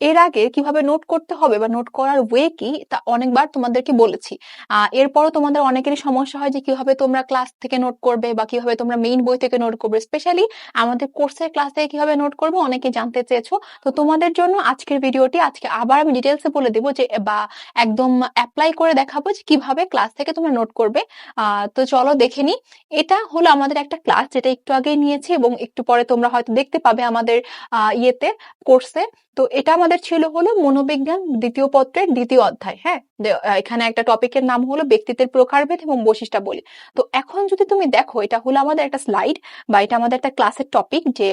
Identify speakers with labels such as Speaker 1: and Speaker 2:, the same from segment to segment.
Speaker 1: এর আগে কীভাবে নোট করতে হবে বা নোট করার ওয়ে কি, তা অনেকবার তোমাদেরকে বলেছি। এরপরও তোমাদের অনেকেরই সমস্যা হয় যে কীভাবে তোমরা ক্লাস থেকে নোট করবে বা কীভাবে তোমরা মেইন বই থেকে নোট করবে। স্পেশালি আমাদের কোর্সের ক্লাস থেকে কীভাবে নোট করবে অনেকে জানতে চেয়েছো। তো তোমাদের জন্য আজকের ভিডিওটি আজকে আবার আমি ডিটেলসে বলে দেবো যে, বা একদম অ্যাপ্লাই করে দেখাবো যে কীভাবে ক্লাস থেকে তোমরা নোট করবে। তো চলো দেখে নি। এটা হলো আমাদের একটা ক্লাস যেটা একটু আগে নিয়েছি এবং একটু পরে তোমরা হয়তো দেখতে পাবে আমাদের ইয়েতে কোর্সে তো এটা আমাদের ছিল হলো মনোবিজ্ঞান দ্বিতীয় পত্রের দ্বিতীয় অধ্যায় হ্যাঁ? এখানে একটা টপিকের নাম হলো ব্যক্তিত্বের প্রকারভেদ এবং বৈশিষ্ট্যাবলী তো এখন যদি তুমি দেখো, এটা হলো আমাদের একটা স্লাইড বা এটা আমাদের একটা ক্লাসের টপিক যে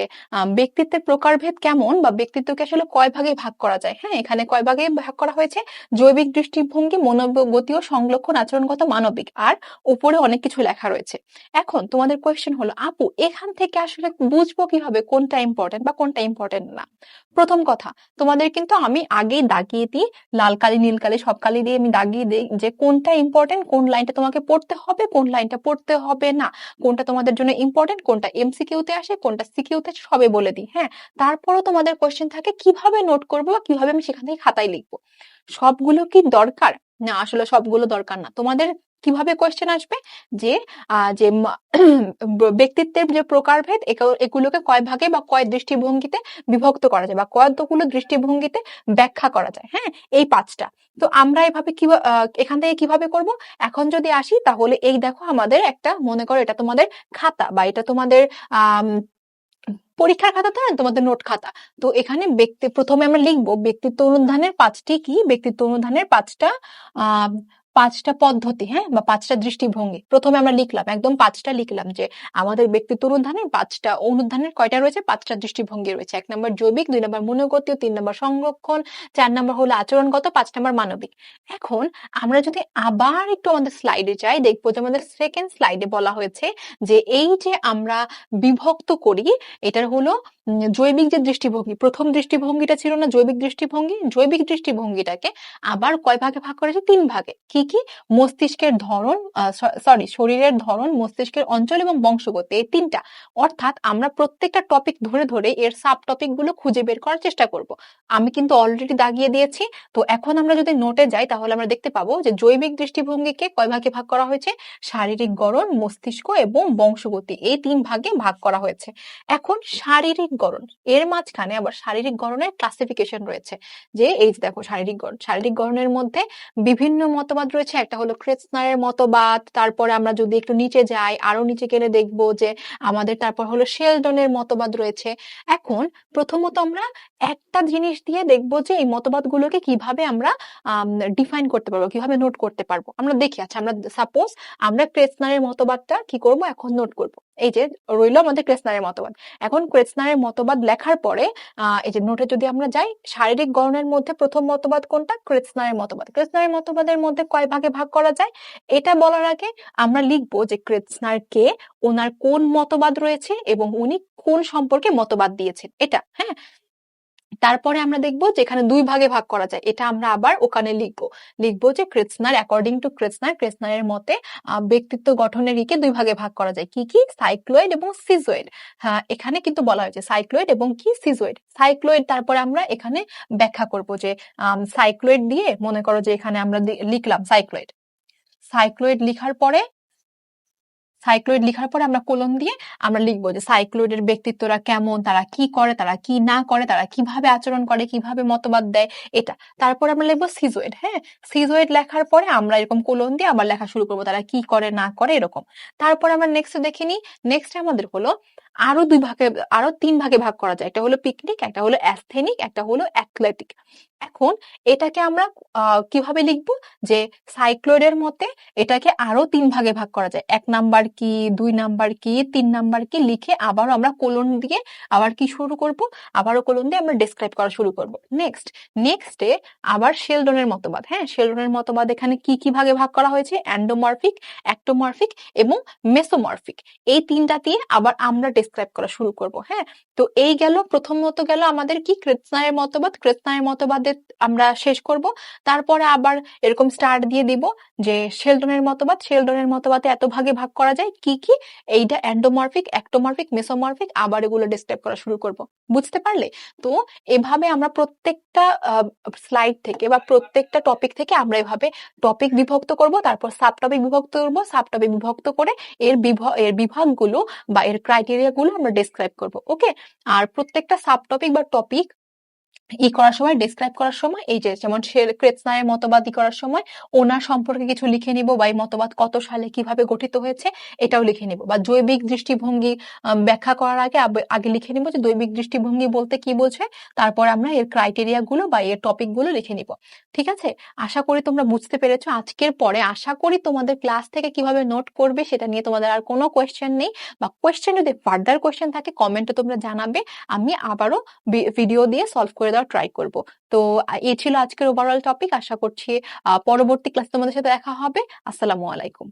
Speaker 1: ব্যক্তিত্বের প্রকারভেদ কেমন বা ব্যক্তিত্বকে আসলে কয় ভাগে ভাগ করা যায়। হ্যাঁ এখানে কয় ভাগে ভাগ করা হয়েছে? জৈবিক দৃষ্টিভঙ্গি মনোগতীয় সংলক্ষণ, আচরণগত, মানবিক আর উপরে অনেক কিছু লেখা রয়েছে। এখন তোমাদের কোয়েশ্চেন হলো, আপু, এখান থেকে আসলে বুঝব কীভাবে কোনটা ইম্পর্টেন্ট বা কোনটা ইম্পর্টেন্ট না? প্রথম কথা, তোমাদের কিন্তু আমি আগেই দাগিয়ে দিই, লাল কালি, নীল কালি, সব কালি দিয়ে আমি দাগিয়ে দিই যে কোনটা ইম্পর্টেন্ট কোন লাইনটা তোমাকে পড়তে হবে, কোন লাইনটা পড়তে হবে না। কোনটা তোমাদের জন্য ইম্পর্টেন্ট কোনটা এমসিকিউতে আসে, কোনটা সিকিউতে সবে বলে দিই হ্যাঁ? তারপরও তোমাদের কোয়েশ্চেন থাকে, কীভাবে নোট করব বা কীভাবে আমি সেখান থেকে খাতায় লিখব? সবগুলো কি দরকার? না, আসলে সবগুলো দরকার না। তোমাদের কীভাবে কোয়েশ্চেন আসবে? যে যে ব্যক্তিত্বের যে প্রকারভেদ এগুলোকে কয় ভাগে বা কয় দৃষ্টিভঙ্গিতে বিভক্ত করা যায় বা কতগুলো দৃষ্টিভঙ্গিতে ব্যাখ্যা করা যায়? হ্যাঁ এই পাঁচটা। তো আমরা এভাবে কি এখান থেকে কীভাবে করব? এখন যদি আসি, তাহলে এই দেখো আমাদের একটা, মনে করো এটা তোমাদের খাতা বা এটা তোমাদের পরীক্ষার খাতা তো তোমাদের নোট খাতা। তো এখানে ব্যক্তি, প্রথমে আমরা লিখব ব্যক্তিত্ব অনুধানের পাঁচটি কি? ব্যক্তিত্ব অনুধানের পাঁচটা আহ পাঁচটা পদ্ধতি হ্যাঁ? বা পাঁচটা দৃষ্টিভঙ্গি। প্রথমে আমরা লিখলাম, একদম পাঁচটা লিখলাম যে আমাদের ব্যক্তিত্ব অনুধানের পাঁচটা অনুধানের কয়টা রয়েছে? পাঁচটা দৃষ্টিভঙ্গি রয়েছে। এক নম্বর জৈবিক, দুই নম্বর মনোগতীয় তিন নম্বর সংরক্ষণ, চার নম্বর হলো আচরণগত, পাঁচ নম্বর মানবিক। এখন আমরা যদি আবার একটু আমাদের স্লাইডে যাই, দেখব যে আমাদের সেকেন্ড স্লাইডে বলা হয়েছে যে এই যে আমরা বিভক্ত করি, এটার হলো জৈবিক যে দৃষ্টিভঙ্গি, প্রথম দৃষ্টিভঙ্গিটা ছিল না জৈবিক দৃষ্টিভঙ্গি? জৈবিক দৃষ্টিভঙ্গিটাকে আবার কয় ভাগে ভাগ করেছে তিন ভাগে। কি কি মস্তিষ্কের ধরন সরি শরীরের ধরন, মস্তিষ্কের অঞ্চল এবং বংশগতি এই তিনটা। অর্থাৎ আমরা প্রত্যেকটা টপিক ধরে ধরে এর সাব টপিকগুলো খুঁজে বের করার চেষ্টা করব। আমি কিন্তু অলরেডি দাগিয়ে দিয়েছি। তো এখন আমরা যদি নোটে যাই, তাহলে আমরা দেখতে পাবো যে জৈবিক দৃষ্টিভঙ্গিকে কয় ভাগে ভাগ করা হয়েছে? শারীরিক গড়ন, মস্তিষ্ক এবং বংশগতি, এই তিন ভাগে ভাগ করা হয়েছে। এখন শারীরিক গড়ন, এর মাঝখানে আবার শারীরিক গড়নের ক্লাসিফিকেশন রয়েছে। যে এই দেখো, শারীরিক গড়ন শারীরিক গড়নের মধ্যে বিভিন্ন মতবাদ রয়েছে, একটা হলো ক্রেসনারের মতবাদ, তারপরে আমরা যদি একটু নিচে যাই, আরও নিচে গেলে দেখব যে আমাদের তারপর হলো শেলডনের মতবাদ রয়েছে। এখন প্রথমত আমরা একটা জিনিস দিয়ে দেখব যে এই মতবাদগুলোকে কীভাবে আমরা ডিফাইন করতে পারব, কীভাবে নোট করতে পারব। আমরা দেখি আচ্ছা আমরা সাপোজ আমরা ক্রেসনারের মতবাদটা কি করব, এখন নোট করব। এই যে রইল আমাদের ক্রেসনারের মতবাদ। এখন ক্রেসনারের মতবাদ লেখার পরে এই যে নোটে যদি আমরা যাই, শারীরিক গড়নের মধ্যে প্রথম মতবাদ কোনটা? ক্রেসনারের মতবাদ। ক্রেসনারের মতবাদের মধ্যে কয় ভাগে ভাগ করা যায়? এটা বলার আগে আমরা লিখব যে ক্রেসনার কে ওনার কোন মতবাদ রয়েছে এবং উনি কোন সম্পর্কে মতবাদ দিয়েছেন। এটা হ্যাঁ? তারপরে আমরা দেখব যেখানে দুই ভাগে ভাগ করা যায়। এটা আমরা আবার ওখানে লিখব। লিখব যে ক্রেসনার অ্যাকর্ডিং টু ক্রেসনার ক্রেসনারের মতে ব্যক্তিত্ব গঠনের ইকে দুই ভাগে ভাগ করা যায়। কি কি? সাইক্লোয়েড এবং সিজোয়েড হ্যাঁ এখানে কিন্তু বলা হয়েছে সাইক্লোয়েড এবং কি? সিজোয়েড সাইক্লোয়েড তারপরে আমরা এখানে ব্যাখ্যা করব যে সাইক্লোয়েড দিয়ে মনে করো যে এখানে আমরা লিখলাম সাইক্লোয়েড সাইক্লোয়েড লিখার পরে সাইক্লোয়েড লিখার পরে আমরা কোলন দিয়ে আমরা লিখব যে সাইক্লোয়েডের ব্যক্তিত্বরা কেমন, তারা কি করে, তারা কি না করে, তারা কীভাবে আচরণ করে, কীভাবে মতবাদ দেয়, এটা। তারপর আমরা লিখব সিজোয়েড হ্যাঁ? সিজোয়েড লেখার পরে আমরা এরকম কোলন দিয়ে আবার লেখা শুরু করব, তারা কি করে, না করে, এরকম। তারপর আমরা নেক্সট দেখে নিই। নেক্সট আমাদের হলো আরও দুই ভাগে, আরও তিন ভাগে ভাগ করা যায়। একটা হলো পিকনিক একটা হলো অ্যাস্থেনিক একটা হলো অ্যাথলেটিক এখন এটাকে আমরা কীভাবে লিখব? যে সাইক্লোয়েডের মতে এটাকে আরও তিন ভাগে ভাগ করা যায়। এক নাম্বার কি, দুই নাম্বার কি, তিন নাম্বার কি লিখে আবার আমরা কোলন দিয়ে আবার কি শুরু করব? আবারও কোলন দিয়ে আমরা ডেসক্রাইব করা শুরু করব। নেক্সট নেক্সটে আবার শেলডনের মতবাদ। হ্যাঁ শেলডনের মতবাদ এখানে কি কি ভাগে ভাগ করা হয়েছে? অ্যান্ডোমরফিক অ্যাক্টোমরফিক এবং মেসোমরফিক এই তিনটা দিয়ে আবার আমরা ডিসক্রাইব করা শুরু করব হ্যাঁ? তো এই গেল প্রথমত গেল আমাদের কি? কৃতনায়ের মতবাদ কৃতনায়ের মতবাদে আমরা শেষ করব। তারপরে আবার এরকম স্টার্ট দিয়ে দিব যে শেলডনের মতবাদ, শেলডনের মতবাদে এত ভাগে ভাগ করা যায়, কি কি? এইটা অ্যান্ডোমরফিক, অ্যাক্টোমরফিক, মেসোমরফিক, আবার এগুলো ডিসক্রাইব করা শুরু করব। বুঝতে পারলে? তো এভাবে আমরা প্রত্যেকটা স্লাইড থেকে বা প্রত্যেকটা টপিক থেকে আমরা এভাবে টপিক বিভক্ত করব, তারপর সাব টপিক বিভক্ত করব সাব টপিক বিভক্ত করে এর বিভাগ এর বিভাগগুলো বা এর ক্রাইটেরিয়া গুলো আমরা ডিসক্রাইব করব। ওকে আর প্রত্যেকটা সাব টপিক বা টপিক ই করার সময় ডিসক্রাইব করার সময়, এই যে যেমন ক্রেতনায়ের মতবাদ করার সময়, ওনার সম্পর্কে কিছু লিখে নিব বা এই মতবাদ কত সালে কীভাবে গঠিত হয়েছে, এটাও লিখে নিব। বা জৈবিক দৃষ্টিভঙ্গি ব্যাখ্যা করার আগে আগে লিখে নিব যে জৈবিক দৃষ্টিভঙ্গি বলতে কি বোঝে তারপর আমরা এর ক্রাইটেরিয়া গুলো বা এর টপিকগুলো লিখে নিব। ঠিক আছে? আশা করি তোমরা বুঝতে পেরেছ আজকের পরে। আশা করি তোমাদের ক্লাস থেকে কীভাবে নোট করবে সেটা নিয়ে তোমাদের আর কোনো কোয়েশ্চেন নেই। বা কোয়েশ্চেন যদি ফার্দার কোয়েশ্চেন থাকে কমেন্টে তোমরা জানাবে। আমি আবারও ভিডিও দিয়ে সলভ করে দেওয়ার ট্রাই করব। তো এ ছিল আজকের ওভারঅল টপিক আশা করছি পরবর্তী ক্লাস তোমাদের সাথে দেখা হবে। আসসালামু আলাইকুম।